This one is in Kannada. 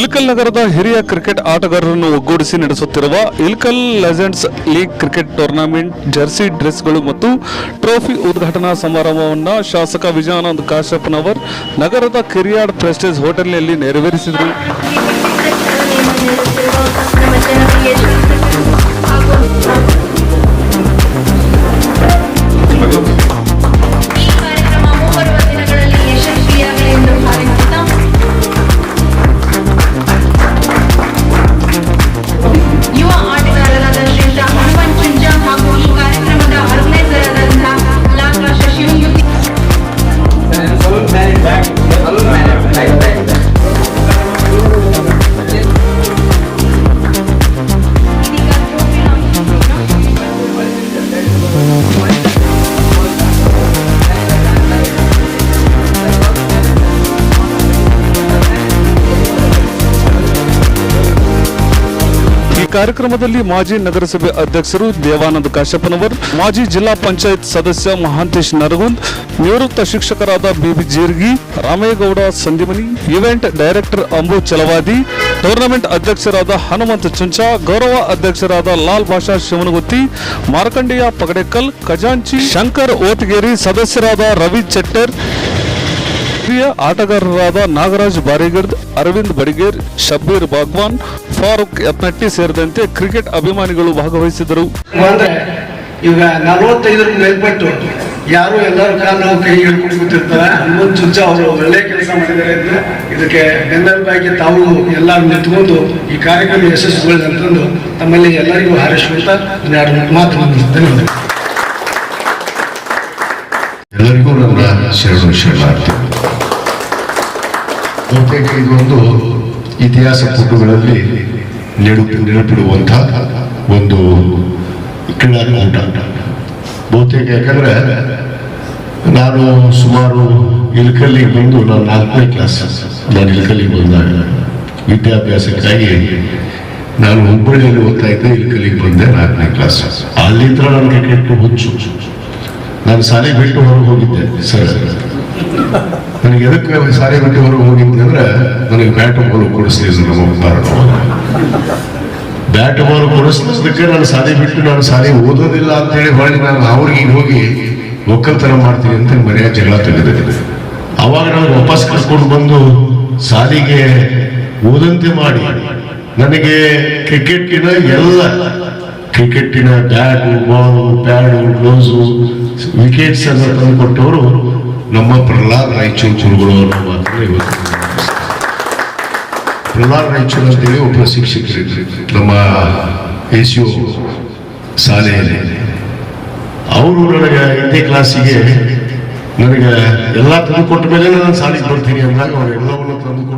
ಇಲ್ಕಲ್ ನಗರದ ಹಿರಿಯ ಕ್ರಿಕೆಟ್ ಆಟಗಾರರನ್ನು ಒಗ್ಗೂಡಿಸಿ ನಡೆಸುತ್ತಿರುವ Ilkal legends league cricket tournament jersey ಡ್ರೆಸ್ಗಳು ಮತ್ತು ಟ್ರೋಫಿ ಉದ್ಘಾಟನಾ ಸಮಾರಂಭವನ್ನು ಶಾಸಕ ವಿಜಯಾನಂದ್ ಕಾಶ್ಯಪ್ನವರ್ ನಗರದ ಕಿರಿಯಾಡ್ ಪ್ರೆಸ್ಟೇಜ್ ಹೋಟೆಲ್ನಲ್ಲಿ ನೆರವೇರಿಸಿದರು. ಕಾರ್ಯಕ್ರಮದಲ್ಲಿ ಮಾಜಿ ನಗರಸಭೆ ಅಧ್ಯಕ್ಷರು ದೇವಾನಂದ ಕಾಶ್ಯಪ್ಪನವರ್ ಮಾಜಿ ಜಿಲ್ಲಾ ಪಂಚಾಯತ್ ಸದಸ್ಯ ಮಹಾಂತೇಶ್ ನರಗುಂದ್, ನಿವೃತ್ತ ಶಿಕ್ಷಕರಾದ B B Jirgi, Ramegowda Sandimani, event director Ambu Chalavadi, tournament ಅಧ್ಯಕ್ಷರಾದ ಹನುಮಂತ ಚುಂಚಾ, ಗೌರವ ಅಧ್ಯಕ್ಷರಾದ ಲಾಲ್ ಭಾಷಾ ಶಿವನಗುತ್ತಿ, ಮಾರ್ಕಂಡೇಯ ಪಗಡೆಕಲ್, ಖಜಾಂಚಿ, ಶಂಕರ್ ಓಟಗೇರಿ ಸದಸ್ಯರಾದ ರವಿ ಚೆಟ್ಟರ್ ಹಿರಿಯ ಆಟಗಾರರಾದ ನಾಗರಾಜ್ ಬಾರಿಗಿರ್ದ್ ಅರವಿಂದ್ ಬಡಿಗೇರ್ ಶಬ್ಬೀರ್ ಬಾಗ್ವಾನ್ ಫಾರೂಕ್ ಯತ್ನಟ್ಟಿ ಸೇರಿದಂತೆ ಕ್ರಿಕೆಟ್ ಅಭಿಮಾನಿಗಳು ಭಾಗವಹಿಸಿದರು. ಈಗ ನಲವತ್ತೈದರ ಮೇಲ್ಪಟ್ಟು ಯಾರು ಎಲ್ಲರೂ ಕಾಲ ನಾವು ಕೈ ಹಿಡ್ಕೊಂಡು ಕೂತಿರ್ತಾರೆ ಹನುಮಂತ್ ಚುಚ್ಚ ಅವರು ಒಳ್ಳೆ ಕೆಲಸ ಮಾಡಿದ್ದಾರೆ ಅಂತ ಇದಕ್ಕೆ ಬೆನ್ನೆಲುಬಾಗಿ ತಾವು ಎಲ್ಲ ನಿಂತ್ಕೊಂಡು ಈ ಕಾರ್ಯಕ್ರಮ ಯಶಸ್ವಿಗೊಳ್ಳಿ ಅಂತಂದು ತಮ್ಮಲ್ಲಿ ಎಲ್ಲರಿಗೂ ಹಾರೈಸುವಂತ ಒಂದೆರಡು ಮಾತು ಧನ್ಯವಾದ ಎಲ್ಲರಿಗೂ ನಮ್ಮ ಶರಣು ಶರಣಾರ್ಥಿ ಬಹುತೇಕ ಇದೊಂದು ಇತಿಹಾಸ ಪುಟಗಳಲ್ಲಿ ನೆನಪು ನೆನಪಿಡುವಂಥ ಒಂದು ಕ್ರೀಡಾಕೂಟ. ಬಹುತೇಕ ಯಾಕಂದ್ರೆ ನಾನು ಸುಮಾರು ಇಲ್ಕಲ್ಲಿಗೆ ಬಂದು ನಾನು ನಾಲ್ಕನೇ ಕ್ಲಾಸ್, ನಾನು ಇಲ್ಕಲ್ಲಿಗೆ ಬಂದಾಗ ವಿದ್ಯಾಭ್ಯಾಸಕ್ಕಾಗಿ ನಾನು ಹುಬ್ಬಳ್ಳಿಯಲ್ಲಿ ಓದ್ತಾ ಇದ್ದೆ, ಇಲ್ಕಲ್ಲಿಗೆ ಬಂದೆ ನಾಲ್ಕನೇ ಕ್ಲಾಸ್. ಅಲ್ಲಿಂದ ನಾನು ಕ್ರಿಕೆಟ್ ಹುಚ್ಚು. ನಾನು ಶಾಲೆ ಬಿಟ್ಟು ಹೊರಗೆ ಹೋಗಿದ್ದೆ, ಸರ್. ನನಗೆ ಎದಕ್ಕೆ ಸಾರಿ ಬಿಟ್ಟು ಹೊರಗೆ ಹೋಗಿದ್ದೆ ಅಂದ್ರೆ ನನಗೆ ಬ್ಯಾಟ್ ಬಾಲ್ ಕೊಡಿಸ್ಲಿ ನಮ್ಮ ಕಾರಣ ಬ್ಯಾಟ್ ಬಾಲ್ ಕೊಡಿಸ್ಲಿಕ್ಕೆ ನಾನು ಸಾರಿ ಬಿಟ್ಟು ನಾನು ಸಾರಿ ಓದೋದಿಲ್ಲ ಅಂತ ಹೇಳಿ ಹೊಳ್ಳಿ ನಾನು ಅವ್ರಿಗೆ ಹೋಗಿ ಒಕ್ಕಲ್ತನ ಮಾಡ್ತೀನಿ ಅಂತ ಮರ್ಯಾದೆ ಜಗಳ ತೆಗೆದಿದೆ. ಅವಾಗ ನಾನು ವಾಪಸ್ ಕರ್ಕೊಂಡು ಬಂದು ಶಾಲೆಗೆ ಓದಂತೆ ಮಾಡಿ. ನನಗೆ ಕ್ರಿಕೆಟಿನ ಎಲ್ಲ ಕ್ರಿಕೆಟಿನ bat ball pad gloves wickets ಅನ್ನು ತಂದುಕೊಟ್ಟವರು ನಮ್ಮ ಪ್ರಹ್ಲಾದ್ ರಾಯಚೂರು ಗುರುಗಳು ಅನ್ನೋ ಮಾತನ್ನ ಇವತ್ತು ಪ್ರಹ್ಲಾದ್ ರಾಯಚೂರು ಅಂತೇಳಿ ಒಬ್ಬ ಶಿಕ್ಷಕರಿದ್ರು. ನಮ್ಮ ಎಸ್ ಯು ಶಾಲೆಯಲ್ಲಿ ಅವರು ನನಗೆ ಎಂಟನೇ ಕ್ಲಾಸಿಗೆ ನನಗೆ ಎಲ್ಲ ತಂದು ಕೊಟ್ಟ ಮೇಲೆ ನಾನು ಶಾಲೆಗೆ ಬರ್ತೀನಿ ಅಂದಾಗ ಅವ್ರು ಎಲ್ಲವನ್ನು ತಂದು